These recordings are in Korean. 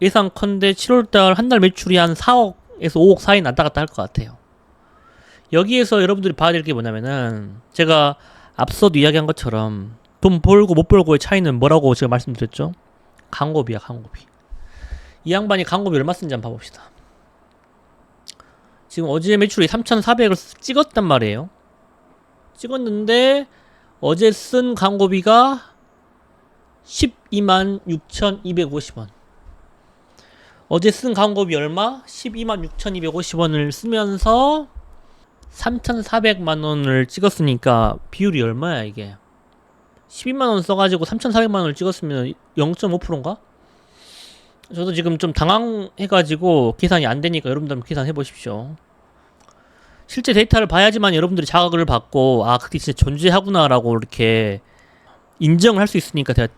예상컨대 7월달 한 달 매출이 한 4억에서 5억 사이 났다 갔다 할 것 같아요. 여기에서 여러분들이 봐야 될 게 뭐냐면은 제가 앞서도 이야기한 것처럼 돈 벌고 못 벌고의 차이는 뭐라고 제가 말씀드렸죠? 광고비야 광고비. 이 양반이 광고비 얼마 쓴지 한번 봐봅시다. 지금 어제 매출이 3,400을 찍었단 말이에요. 찍었는데 어제 쓴 광고비가 12만 6,250원. 어제 쓴 광고비 얼마? 12만 6,250원을 쓰면서 3,400만 원을 찍었으니까 비율이 얼마야 이게? 12만 원 써가지고 3,400만 원을 찍었으면 0.5%인가? 저도 지금 좀 당황해가지고 계산이 안 되니까 여러분들 한번 계산해 보십시오. 실제 데이터를 봐야지만 여러분들이 자각을 받고 아 그게 진짜 존재하구나라고 이렇게 인정을 할 수 있으니까 제가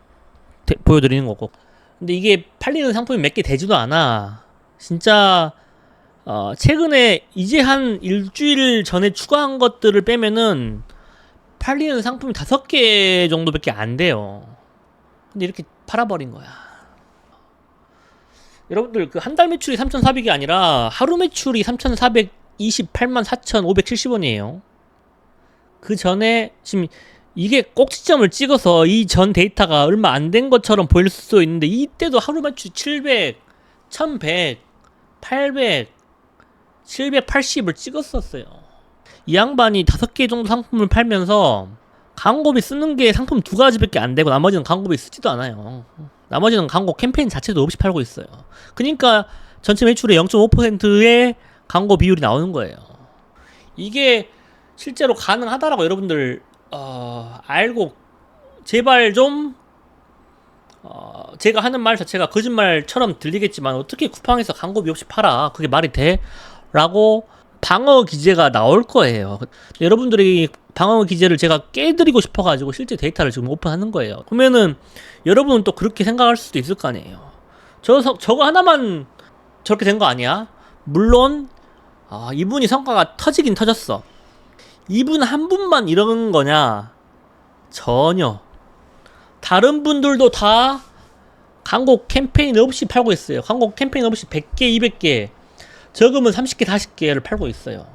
대- 보여드리는 거고. 근데 이게 팔리는 상품이 몇 개 되지도 않아. 진짜 어, 최근에 이제 한 일주일 전에 추가한 것들을 빼면은 팔리는 상품이 다섯 개 정도밖에 안 돼요. 근데 이렇게 팔아버린 거야. 여러분들 그 한 달 매출이 3,400이 아니라 하루 매출이 3,428만 4,570원이에요. 그 전에 지금 이게 꼭지점을 찍어서 이 전 데이터가 얼마 안 된 것처럼 보일 수도 있는데 이때도 하루 매출 700, 1100, 800, 780을 찍었었어요. 이 양반이 다섯 개 정도 상품을 팔면서 광고비 쓰는 게 상품 두 가지밖에 안 되고 나머지는 광고비 쓰지도 않아요. 나머지는 광고 캠페인 자체도 없이 팔고 있어요. 그러니까 전체 매출의 0.5%의 광고 비율이 나오는 거예요. 이게 실제로 가능하다라고 여러분들 어, 알고 제발 좀 어, 제가 하는 말 자체가 거짓말처럼 들리겠지만 어떻게 쿠팡에서 광고비 없이 팔아? 그게 말이 돼? 라고 방어 기제가 나올 거예요. 여러분들이 방어 기제를 제가 깨드리고 싶어가지고 실제 데이터를 지금 오픈하는 거예요. 그러면은 여러분은 또 그렇게 생각할 수도 있을 거 아니에요. 저, 서- 저거 하나만 저렇게 된 거 아니야? 물론, 아, 이분이 성과가 터지긴 터졌어. 이분 한 분만 이런 거냐? 전혀. 다른 분들도 다 광고 캠페인 없이 팔고 있어요. 광고 캠페인 없이 100개, 200개, 적으면 30개, 40개를 팔고 있어요.